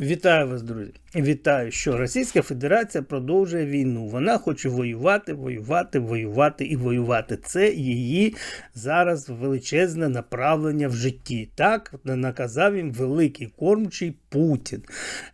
Вітаю вас, друзі. Вітаю, що Російська Федерація продовжує війну. Вона хоче воювати, воювати, воювати і воювати. Це її зараз величезне направлення в житті. Так наказав їм великий кормчий Путін.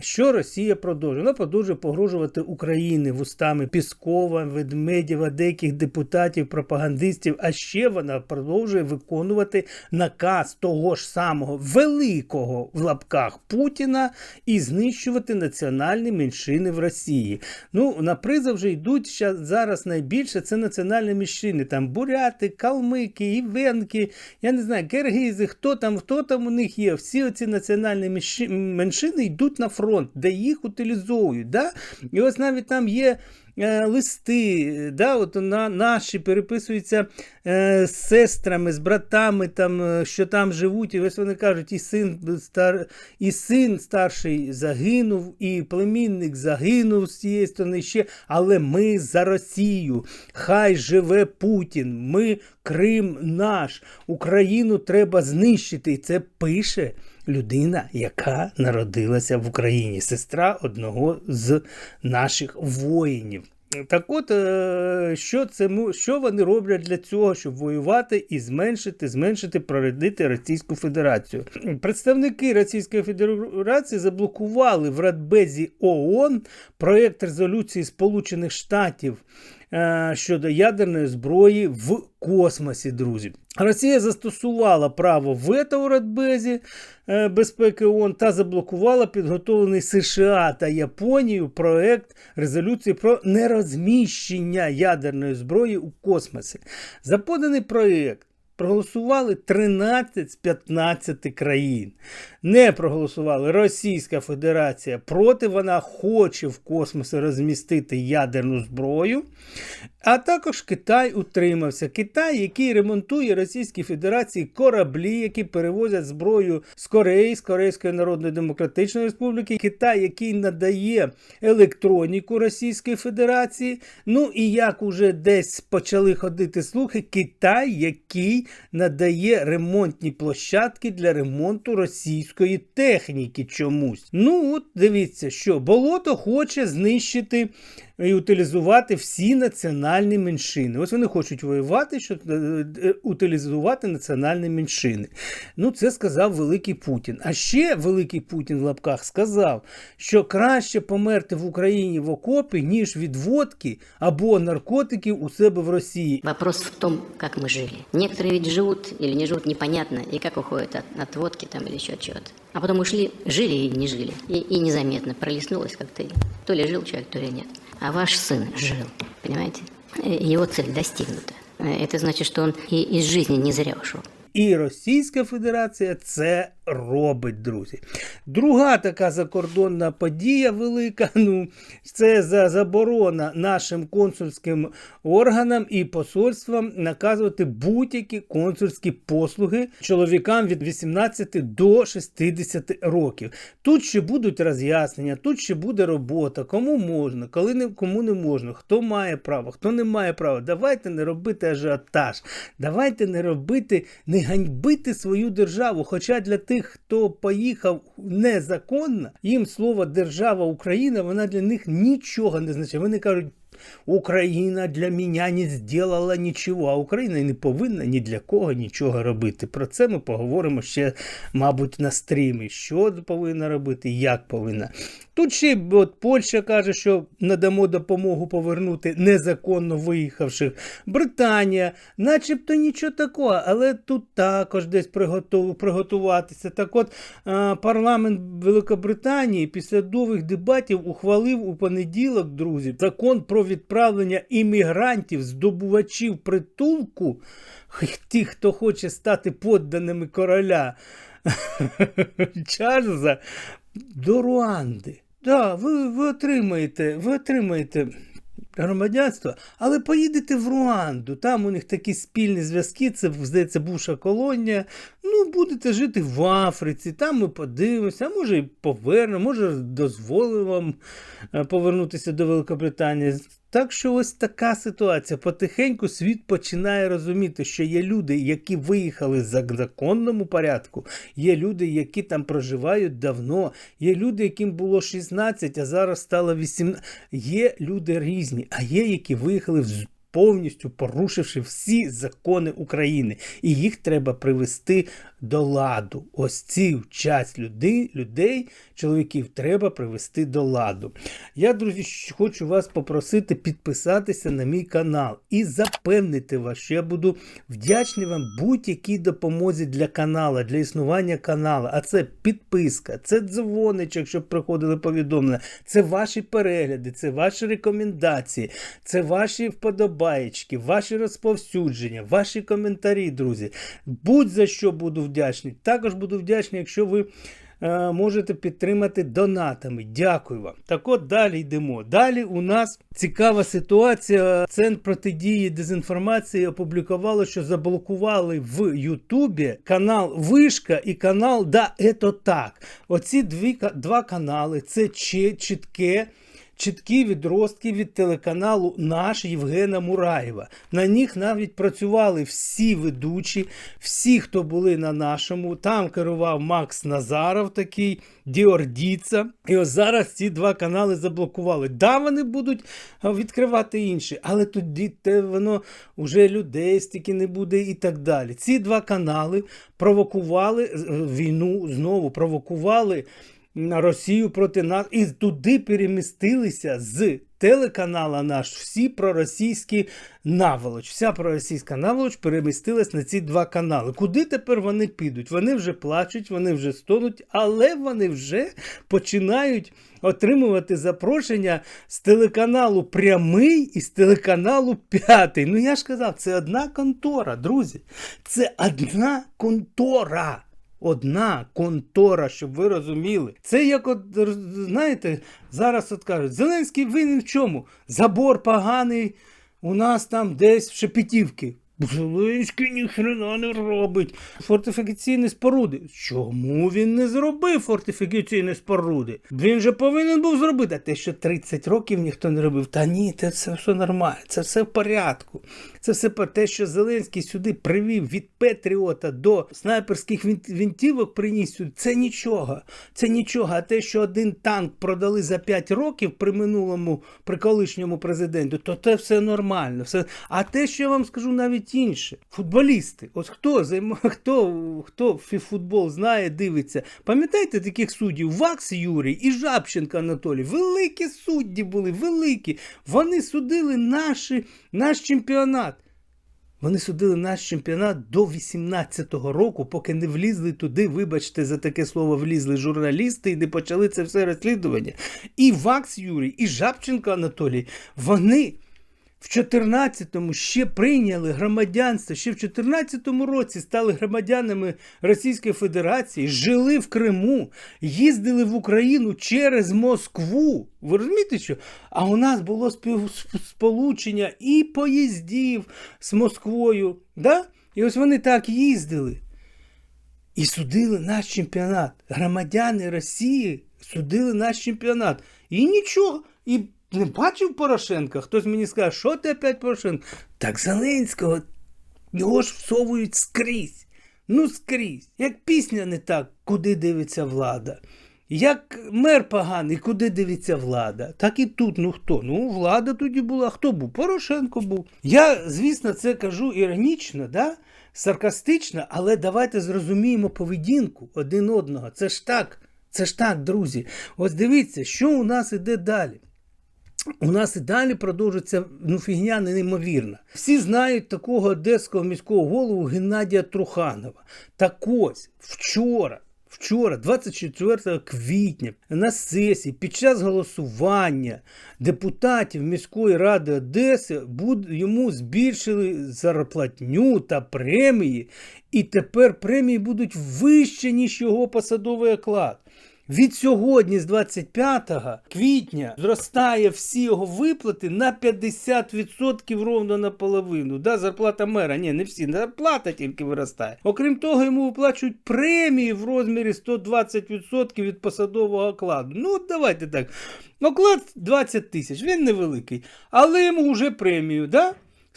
Що Росія продовжує? Вона продовжує погрожувати Україні вустами Піскова, Ведмедєва, деяких депутатів, пропагандистів. А ще вона продовжує виконувати наказ того ж самого великого в лапках Путіна і знищувати національні меншини в Росії. Ну, на призов вже йдуть зараз найбільше це національні меншини. Там буряти, калмики, івенки, я не знаю, киргизи, хто там, хто там у них є. Всі оці національні менши- меншини йдуть на фронт, де їх утилізовують. Да? І ось навіть там є. е, Листи, да, от на, наші переписуються е, з сестрами, з братами, там, е, що там живуть, і ось вони кажуть, і син, стар, і син старший загинув, і племінник загинув з цієї сторони ще, але ми за Росію. Хай живе Путін, ми Крим наш, Україну треба знищити. І це пише людина, яка народилася в Україні, сестра одного з наших воїнів. Так от, е, що, це, що вони роблять для цього, щоб воювати і зменшити, зменшити, проредити Російську Федерацію? Представники Російської Федерації заблокували в Радбезі ООН проєкт резолюції Сполучених Штатів щодо ядерної зброї в космосі, друзі. Росія застосувала право вето у Радбезі е, безпеки ООН та заблокувала підготовлений США та Японією проект резолюції про нерозміщення ядерної зброї у космосі. За поданий проект проголосували 13 з 15 країн. Не проголосували Російська Федерація проти. Вона хоче в космосі розмістити ядерну зброю. А також Китай утримався. Китай, який ремонтує Російській Федерації кораблі, які перевозять зброю з Кореї, з Корейської Народної Демократичної Республіки. Китай, який надає електроніку Російської Федерації. Ну і як уже десь почали ходити слухи, Китай, який надає ремонтні площадки для ремонту російської техніки чомусь. Ну, от дивіться, що болото хоче знищити і утилізувати всі національні меншини. Ось вони хочуть воювати, щоб е, е, утилізувати національні меншини. Ну, це сказав великий Путін. А ще великий Путін в лапках сказав, що краще померти в Україні в окопі, ніж від водки або наркотиків у себе в Росії. Вопрос в том, как мы жили. Некоторые ведь живут или не живут непонятно, и как уходят от, от водки там еще от чего-то. А потом ушли, жили и не жили. И, и незаметно пролистнулось как-то. То ли жил человек, то ли нет А ваш сын жил, понимаете? Э, Его цель достигнута. Э, Это значит, что он и из жизни не зря ушел. І Російська Федерація це робить, друзі. Друга така закордонна подія велика. Ну, це за заборона нашим консульським органам і посольствам наказувати будь-які консульські послуги чоловікам від 18 до 60 років. Тут ще будуть роз'яснення, тут ще буде робота, кому можна, коли не кому не можна, хто має право, хто не має права. Давайте не робити ажіотаж, давайте не робити, не ганьбити свою державу. Хоча для тих, хто поїхав незаконно, їм слово держава Україна, вона для них нічого не значить. Вони кажуть. Україна для мене не зробила нічого, а Україна не повинна ні для кого нічого робити. Про це ми поговоримо ще, мабуть, на стрімі. Що повинна робити, як повинна. Тут ще от Польща каже, що надамо допомогу повернути незаконно виїхавших. Британія, начебто нічого такого, але тут також десь приготу- приготуватися. Так от е, парламент Великобританії після довгих дебатів ухвалив у понеділок, друзі, закон про відправлення іммігрантів, здобувачів притулку, тих, хто хоче стати подданими короля Чарльза, до Руанди. Да, ви, ви отримаєте, ви отримаєте громадянство, але поїдете в Руанду. Там у них такі спільні зв'язки, це, здається, бувша колонія. Ну, будете жити в Африці, там ми подивимося, а може і повернемо, може дозволимо вам е, повернутися до Великобританії. Так що ось така ситуація. Потихеньку світ починає розуміти, що є люди, які виїхали за законному порядку, є люди, які там проживають давно, є люди, яким було 16, а зараз стало 18. Є люди різні, а є, які виїхали в повністю порушивши всі закони України. І їх треба привести до ладу. Ось цю часть людей, людей, чоловіків, треба привести до ладу. Я, друзі, хочу вас попросити підписатися на мій канал і запевнити вас, що я буду вдячний вам будь-якій допомозі для каналу, для існування каналу. А це підписка, це дзвоничок, щоб приходили повідомлення, це ваші перегляди, це ваші рекомендації, це ваші вподобаєчки, ваші розповсюдження, ваші коментарі, друзі. Будь за що буду вдячний. Також буду вдячний, якщо ви е, можете підтримати донатами. Дякую вам. Так от далі йдемо. Далі у нас цікава ситуація. Центр протидії дезінформації опублікувало, що заблокували в Ютубі канал Вишка і канал Да, ето так. Оці дві, два канали це чітке. Чіткі відростки від телеканалу наш Євгена Мураєва. На них навіть працювали всі ведучі, всі, хто були на нашому. Там керував Макс Назаров, такий Діордіца. І ось зараз ці два канали заблокували. Да, вони будуть відкривати інші, але тоді те воно вже людей стільки не буде і так далі. Ці два канали провокували е, війну знову, провокували на Росію проти нас і туди перемістилися з телеканала наш всі проросійські наволоч. Вся проросійська наволоч перемістилась на ці два канали. Куди тепер вони підуть? Вони вже плачуть, вони вже стонуть, але вони вже починають отримувати запрошення з телеканалу Прямий і з телеканалу П'ятий. Ну я ж казав, це одна контора, друзі. Це одна контора. Одна контора, щоб ви розуміли. Це як от знаєте, зараз от кажуть, Зеленський винен в чому? Забор поганий у нас там десь в Шепетівці. Зеленський ніхрена не робить. Фортифікаційні споруди. Чому він не зробив фортифікаційні споруди? Він же повинен був зробити. А те, що 30 років ніхто не робив. Та ні, це все, нормально, це все в порядку. Це все те, що Зеленський сюди привів від Петріота до снайперських вінтівок приніс сюди. Це нічого. Це нічого. А те, що один танк продали за 5 років при минулому, при колишньому президенту, то це все нормально. Все... А те, що я вам скажу навіть інше, футболісти. Ось хто займа... хто, хто футбол знає, дивиться. Пам'ятаєте таких суддів? Вакс Юрій і Жабченко Анатолій. Великі судді були, великі. Вони судили наші, наш чемпіонат. Вони судили наш чемпіонат до 18-го року, поки не влізли туди, вибачте, за таке слово влізли журналісти і не почали це все розслідування. І Вакс Юрій, і Жабченко Анатолій, вони в 14-му ще прийняли громадянство, ще в 14-му році стали громадянами Російської Федерації, жили в Криму, їздили в Україну через Москву. Ви розумієте, що? А у нас було співсполучення і поїздів з Москвою. Да? І ось вони так їздили. І судили наш чемпіонат. Громадяни Росії судили наш чемпіонат. І нічого. І не бачив Порошенка. Хтось мені скаже, що ти опять Порошенко? Так Зеленського його ж всовують скрізь. Ну, скрізь. Як пісня не так, куди дивиться влада. Як мер поганий, куди дивиться влада, так і тут. Ну хто? Ну, влада тоді була. Хто був? Порошенко був. Я, звісно, це кажу іронічно, да? саркастично, але давайте зрозуміємо поведінку один одного. Це ж так, це ж так, друзі. Ось дивіться, що у нас іде далі. У нас і далі продовжується ну, фігня неймовірна. Всі знають такого одеського міського голову Геннадія Труханова. Так ось вчора. Вчора, 24 квітня, на сесії під час голосування депутатів міської ради Одеси йому збільшили зарплатню та премії, і тепер премії будуть вище, ніж його посадовий оклад. Від сьогодні, з 25 квітня, зростає всі його виплати на 50% ровно наполовину. Да, зарплата мера. Ні, не всі, зарплата тільки виростає. Окрім того, йому виплачують премії в розмірі 120% від посадового окладу. Ну, от давайте так. Оклад 20 тисяч, він невеликий, але йому вже премію, да?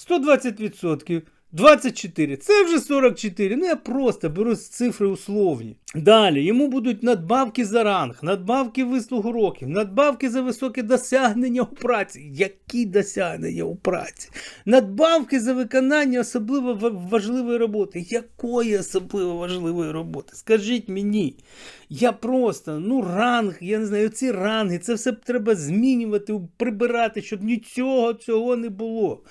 120%. 24. Це вже 44. Ну я просто беру цифри условні. Далі йому будуть надбавки за ранг, надбавки вислугу років, надбавки за високе досягнення у праці. Які досягнення у праці? Надбавки за виконання особливо важливої роботи. Якої особливо важливої роботи? Скажіть мені. Я просто, ну, ранг, я не знаю, ці ранги, це все треба змінювати, прибирати, щоб нічого цього не було.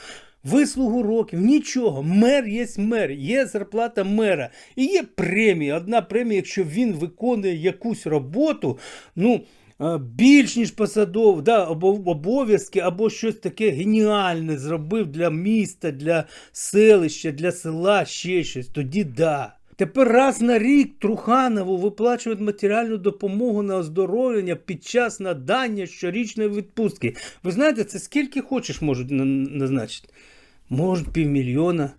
Вислугу років, нічого. Мер є мер, є зарплата мера. І є премія. Одна премія, якщо він виконує якусь роботу, ну. е, Більш ніж посадов, да, обов- обов'язки або щось таке геніальне зробив для міста, для селища, для села, ще щось, тоді да. Тепер раз на рік Труханову виплачують матеріальну допомогу на оздоровлення під час надання щорічної відпустки. Ви знаєте, це скільки хочеш можуть назначити? Можуть півмільйона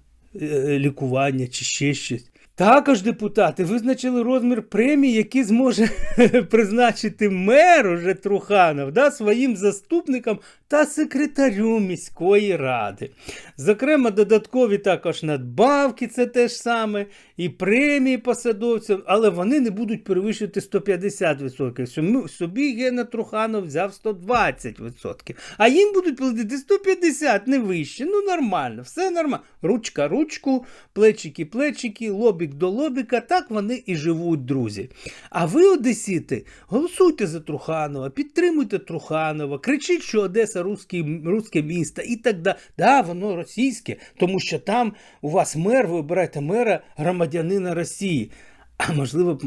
е, лікування чи ще щось. Також депутати визначили розмір премії, який зможе призначити мер уже Труханов да, своїм заступникам та секретарю міської ради. Зокрема, додаткові також надбавки, це те ж саме, і премії посадовцям, але вони не будуть перевищувати 150%. Собі Гена Труханов взяв 120%. А їм будуть платити 150, не вище. Ну нормально, все нормально. Ручка ручку, плечики плечики, лобік до лобіка. Так вони і живуть, друзі. А ви, Одесіти, голосуйте за Труханова, підтримуйте Труханова, кричіть, що Одеса русський, русське місто і так далі. Да, воно російське, тому що там у вас мер, ви обираєте мера громадянина Росії. А можливо,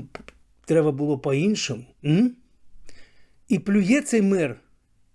треба було по-іншому. І плює цей мер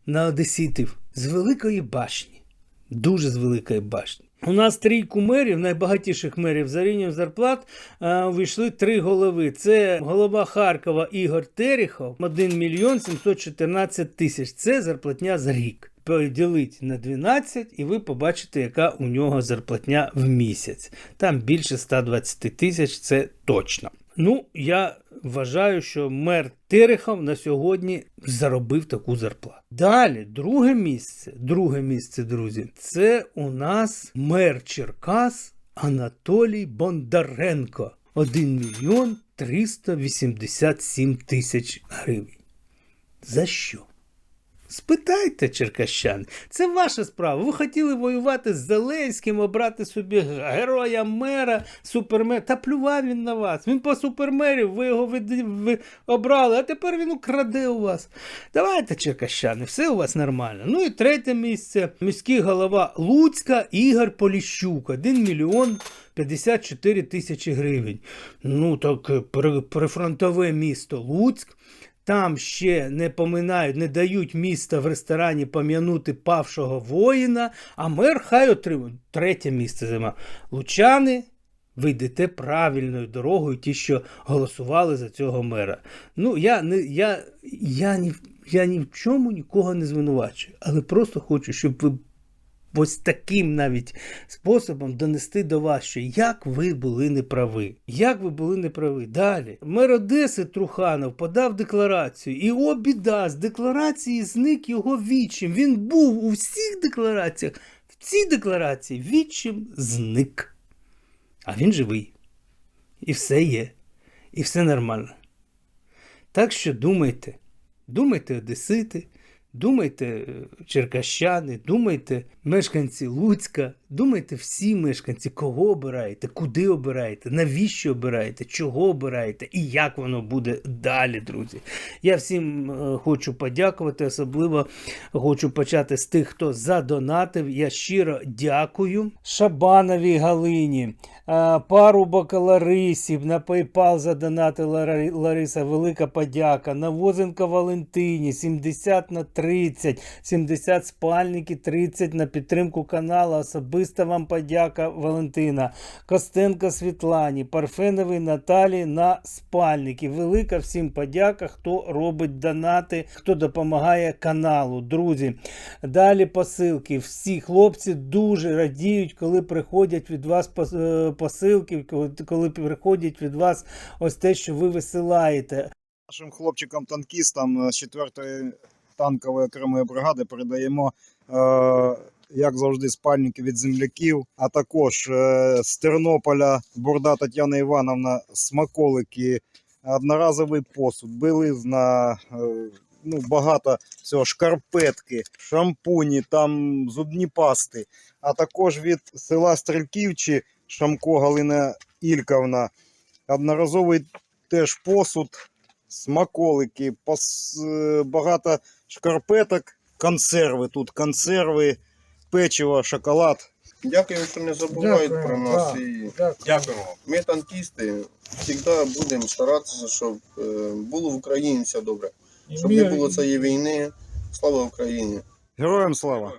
на одеситів з великої башні. Дуже з великої башні. У нас трійку мерів, найбагатіших мерів за рівнем зарплат, увійшли вийшли три голови. Це голова Харкова Ігор Терехов, 1 мільйон 714 тисяч. Це зарплатня за рік. Поділіть на 12, і ви побачите, яка у нього зарплатня в місяць. Там більше 120 тисяч, це точно. Ну, я вважаю, що мер Терехов на сьогодні заробив таку зарплату. Далі, друге місце, друге місце, друзі, це у нас мер Черкас Анатолій Бондаренко. 1 мільйон 387 тисяч гривень. За що? Спитайте, черкащани, це ваша справа. Ви хотіли воювати з Зеленським, обрати собі героя мера, супермера. Та плював він на вас. Він по супермерів, ви його ви, обрали, а тепер він украде у вас. Давайте, черкащани, все у вас нормально. Ну і третє місце. Міський голова Луцька Ігор Поліщук. 1 мільйон 54 тисячі гривень. Ну так, прифронтове місто Луцьк. Там ще не поминають, не дають міста в ресторані пом'янути павшого воїна, а мер хай отримує третє місце зима. Лучани, ви йдете правильною дорогою, ті, що голосували за цього мера. Ну, я, не, я, я, ні, в- я ні в чому нікого не звинувачую, але просто хочу, щоб ви ось таким навіть способом донести до вас, що як ви були неправі. Як ви були неправі. Далі. Мер Одеси Труханов подав декларацію, і о, біда, з декларації зник його відчим. Він був у всіх деклараціях. В цій декларації відчим зник. А він живий. І все є. І все нормально. Так що думайте, думайте, одесити, думайте, е, черкащани, думайте, мешканці Луцька, думайте всі мешканці, кого обираєте, куди обираєте, навіщо обираєте, чого обираєте і як воно буде далі, друзі. Я всім е, хочу подякувати, особливо хочу почати з тих, хто задонатив. Я щиро дякую Шабановій Галині, е, парубок Ларисів, на PayPal задонатила Лариса, велика подяка. Навозенко Валентині, 70 на 30, 70 спальники, 30 на підтримку каналу, особиста вам подяка Валентина, Костенко Світлані, Парфеновій Наталі на спальники. Велика всім подяка, хто робить донати, хто допомагає каналу. Друзі, далі посилки. Всі хлопці дуже радіють, коли приходять від вас е, посилки, коли- приходять від вас ось те, що ви висилаєте. Нашим хлопчикам-танкістам з 4-ї танкової окремої бригади передаємо, е, як завжди, спальники від земляків, а також е, з Тернополя Бурда Тетяна Івановна смаколики, одноразовий посуд, білизна, е, ну, багато всього, шкарпетки, шампуні, там зубні пасти, а також від села Стрельківчі Шамко Галина Ільковна, одноразовий теж посуд смаколики, пос, е, багато шкарпеток, консерви. Тут консерви, печиво, шоколад. Дякую, що не забувають Дякую, про нас. да. І Дякуємо. ми, танкісти, завжди будемо старатися, щоб е, було в Україні все добре. Щоб не було цієї війни. Слава Україні! Героям слава!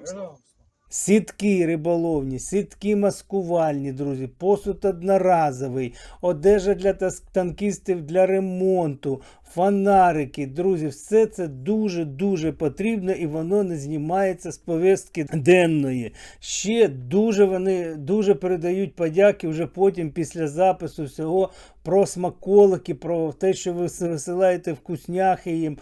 Сітки риболовні, сітки маскувальні, друзі, посуд одноразовий, одежа для танкістів для ремонту, фонарики. Друзі, все це дуже-дуже потрібно і воно не знімається з повістки денної. Ще дуже вони дуже передають подяки вже потім після запису всього про смаколики, про те, що ви висилаєте вкусняхи їм.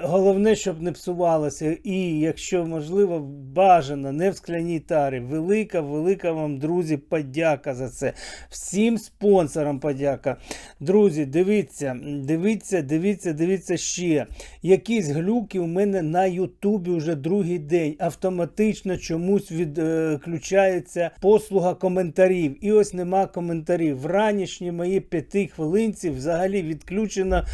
Головне, щоб не псувалося. І якщо можливо, бажано не в скляній тарі. Велика, велика вам, друзі, подяка за це. Всім спонсорам подяка. Друзі, дивіться, дивіться, дивіться, дивіться ще. Якісь глюки у мене на Ютубі вже другий день. Автоматично чомусь відключається послуга коментарів. І ось нема коментарів. В ранішній мої п'яти хвилинці взагалі відключено.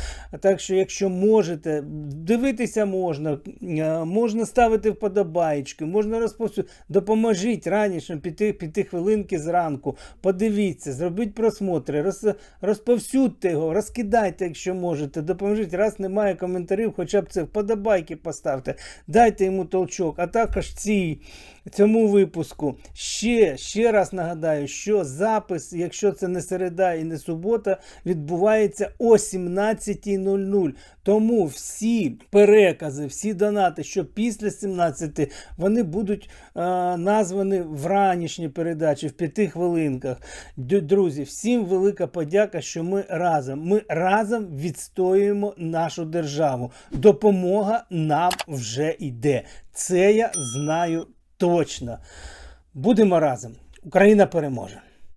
Так що, якщо можете, дивитися можна, е, можна ставити вподобаєчки, можна розповсюдити. Допоможіть ранішнім п'яти, п'яти хвилинки зранку. Подивіться, зробіть просмотри, роз, розповсюдьте його, розкидайте, якщо можете. Допоможіть. Раз немає коментарів, хоча б це вподобайки поставте, дайте йому толчок. А також цій, цьому випуску ще, ще раз нагадаю, що запис, якщо це не середа і не субота, відбувається о 17.00. Тому всі перекази, всі донати, що після 17 вони будуть е, названі в ранішній передачі, в п'яти хвилинках. Друзі, всім велика подяка, що ми разом. Ми разом відстоюємо нашу державу. Допомога нам вже йде. Це я знаю точно. Будемо разом. Україна переможе.